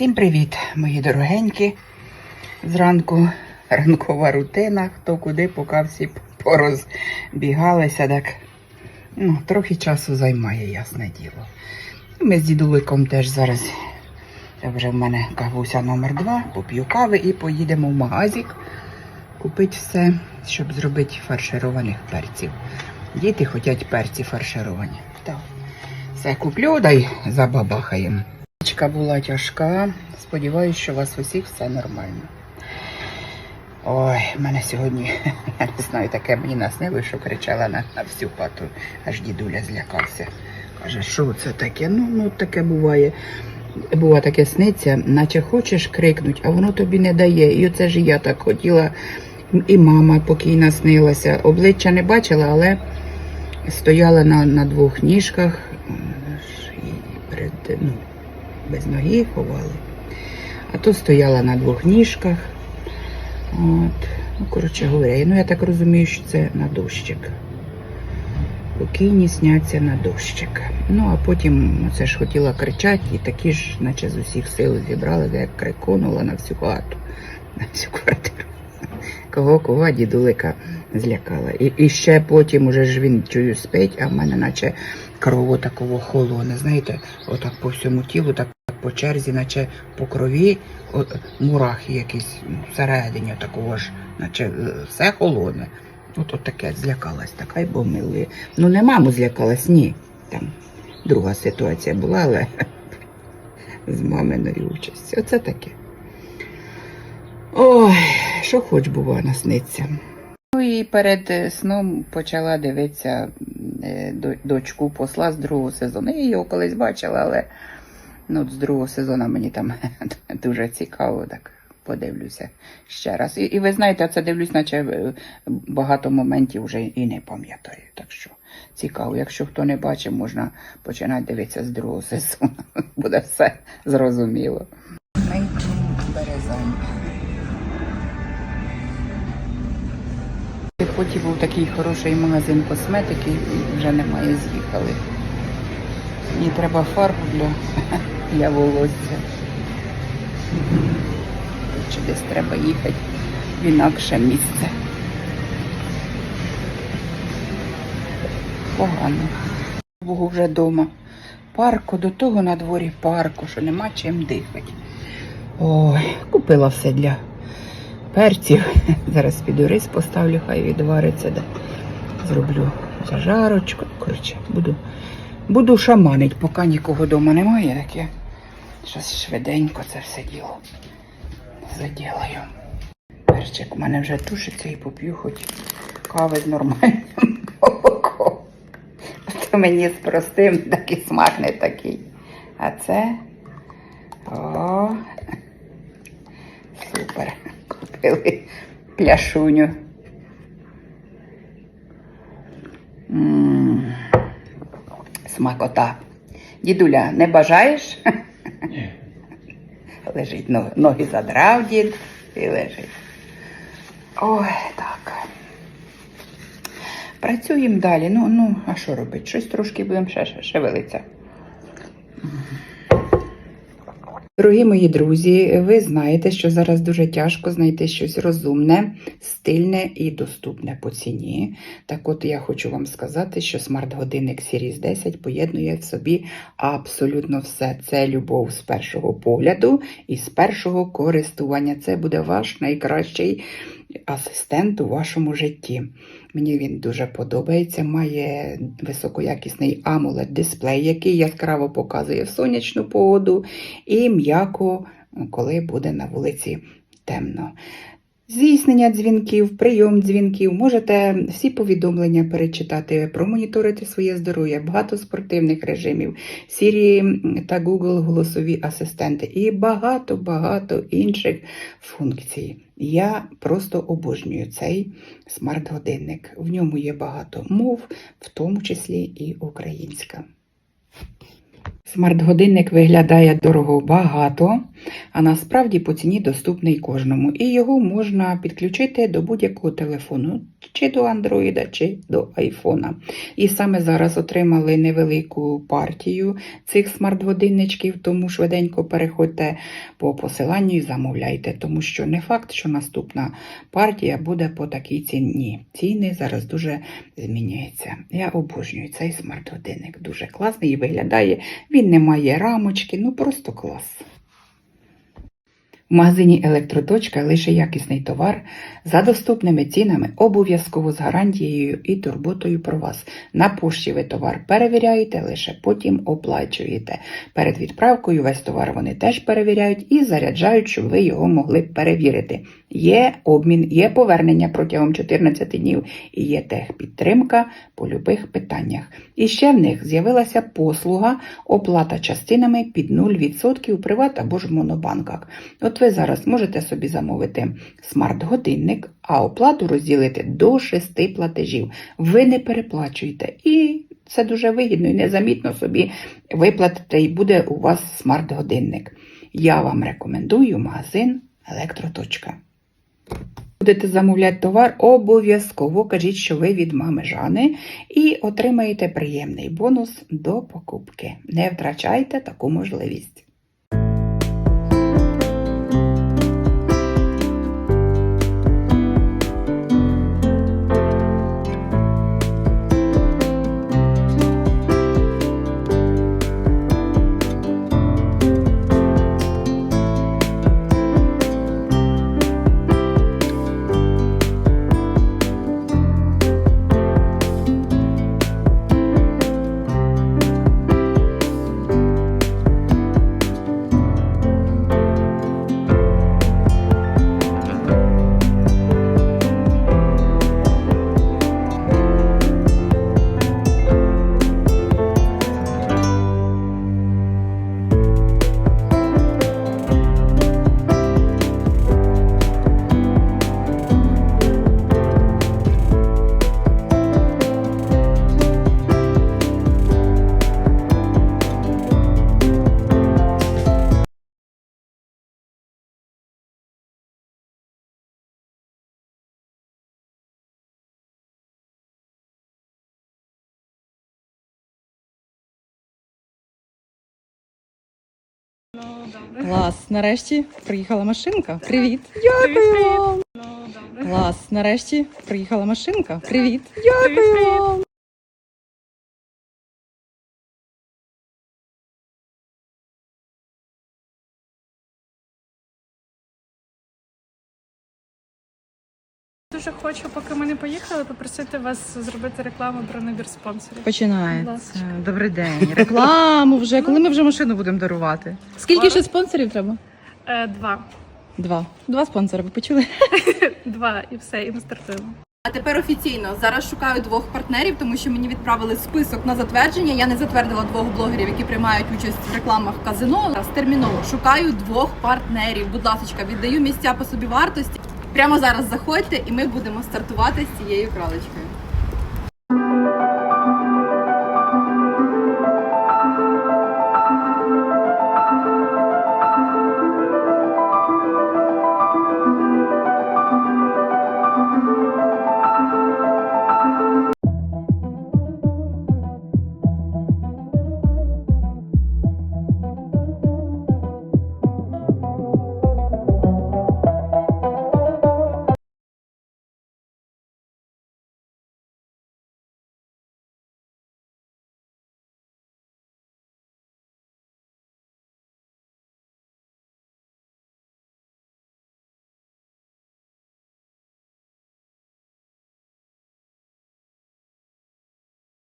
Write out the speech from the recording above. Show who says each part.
Speaker 1: Всім привіт, мої дорогенькі. Зранку ранкова рутина, хто куди, поки всі порозбігалися, так ну, трохи часу займає, ясне діло. Ми з дідуликом теж зараз, це вже в мене кавуся номер два, поп'ю кави і поїдемо в магазик купити все, щоб зробити фаршированих перців. Діти хочуть перці фаршировані. Так. Все куплю, дай забабахаємо. Річка була тяжка. Сподіваюсь, що у вас усіх все нормально. Ой, в мене сьогодні, я не знаю, таке мені наснило, що кричала на, на всю хату, аж дідуля злякався. Каже, що це таке? Ну, ну таке буває. Бува таке сниться, наче хочеш крикнуть, а воно тобі не дає. І оце ж я так хотіла, і мама покійна снилася. Обличчя не бачила, але стояла на, на двох ніжках і перед, ну, без ноги ховали. А то стояла на двох ніжках. От. Ну, коротше говоря, ну я так розумію, що це на дощик. Покійні сняться на дощик. Ну, а потім це ж хотіла кричати, і такі ж, наче з усіх сил зібрали, де як криконула на всю хату, на всю квартиру. Кого, кого, дідулика злякала. І, і ще потім уже ж він чую спить, а в мене наче кров такого холоне. Знаєте, отак по всьому тілу, так по черзі, наче по крові, от, мурахи якісь всередині такого ж, наче е, все холоне. От, от таке злякалась, така й бомили. Ну не маму злякалась, ні. Там друга ситуація була, але з маминою участю. Оце таке. Ой, що хоч бува насниться. Ну і перед сном почала дивитися дочку посла з другого сезону. Я його колись бачила, але ну, з другого сезону мені там дуже цікаво, так подивлюся ще раз. І, і ви знаєте, це дивлюсь, наче е, багато моментів вже і не пам'ятаю. Так що цікаво. Якщо хто не бачив, можна починати дивитися з другого сезону. Буде все зрозуміло. Березань. Потім був такий хороший магазин косметики, вже немає, з'їхали. Мені треба фарбу для, для волосся. Чи десь треба їхати в інакше місце. Погано. Богу вже вдома. Парку, до того на дворі парку, що нема чим дихати. Ой, купила все для перців. Зараз піду рис поставлю, хай відвариться. Да. Зроблю зажарочку. Коротше, буду, буду шаманить, поки нікого вдома немає, так я щось швиденько це все діло заділаю. Перчик у мене вже тушиться і поп'ю хоч кави з нормальним молоком. То мені з простим такий смак не такий. А це о, супер. Купили пляшуню. М, Смакота. Дідуля, не бажаєш?
Speaker 2: Ні.
Speaker 1: Лежить, ноги, ноги задрав дід і лежить. Ой, так. Працюємо далі. Ну, ну, а що робити? Щось трошки будемо ще шевелитися. Дорогі мої друзі, ви знаєте, що зараз дуже тяжко знайти щось розумне, стильне і доступне по ціні. Так от я хочу вам сказати, що смарт-годинник Series 10 поєднує в собі абсолютно все. Це любов з першого погляду і з першого користування. Це буде ваш найкращий асистент у вашому житті. Мені він дуже подобається. Має високоякісний AMOLED дисплей, який яскраво показує сонячну погоду і м'яко, коли буде на вулиці темно. Здійснення дзвінків, прийом дзвінків, можете всі повідомлення перечитати, промоніторити своє здоров'я, багато спортивних режимів, Siri та Google голосові асистенти і багато-багато інших функцій. Я просто обожнюю цей смарт-годинник. В ньому є багато мов, в тому числі і українська. Смарт-годинник виглядає дорого багато, а насправді по ціні доступний кожному. І його можна підключити до будь-якого телефону. Чи до Андроїда, чи до Айфона. І саме зараз отримали невелику партію цих смарт-годинничків, тому швиденько переходьте по посиланню і замовляйте, тому що не факт, що наступна партія буде по такій ціні. Ціни зараз дуже змінюються. Я обожнюю цей смарт-годинник. Дуже класний і виглядає. Він не має рамочки, ну просто клас. В магазині Електроточка лише якісний товар за доступними цінами, обов'язково з гарантією і турботою про вас. На пошті ви товар перевіряєте, лише потім оплачуєте. Перед відправкою весь товар вони теж перевіряють і заряджають, щоб ви його могли перевірити. Є обмін, є повернення протягом 14 днів і є техпідтримка по любих питаннях. І ще в них з'явилася послуга оплата частинами під 0% у приват або ж в монобанках. От ви зараз можете собі замовити смарт-годинник, а оплату розділити до 6 платежів. Ви не переплачуєте. І це дуже вигідно і незамітно собі виплатите, і буде у вас смарт-годинник. Я вам рекомендую магазин Електроточка. Будете замовляти товар, обов'язково кажіть, що ви від мами Жани, і отримаєте приємний бонус до покупки. Не втрачайте таку можливість.
Speaker 2: Клас, нарешті приїхала машинка. Привіт. Дякую вам. Клас, нарешті приїхала машинка. Привіт. Дякую вам.
Speaker 3: Дуже хочу, поки ми не поїхали, попросити вас зробити рекламу про набір спонсорів.
Speaker 2: Починається.
Speaker 3: ласка.
Speaker 2: Добрий день. Рекламу вже. Коли ми вже машину будемо дарувати? Скільки ще спонсорів треба?
Speaker 3: Е, два.
Speaker 2: Два. Два спонсори. Ви почули?
Speaker 3: Два і все, і ми стартуємо.
Speaker 4: А тепер офіційно зараз шукаю двох партнерів, тому що мені відправили список на затвердження. Я не затвердила двох блогерів, які приймають участь в рекламах казино. Зараз терміново шукаю двох партнерів. Будь ласка, віддаю місця по собі вартості. Прямо зараз заходьте, і ми будемо стартувати з цією кралечкою.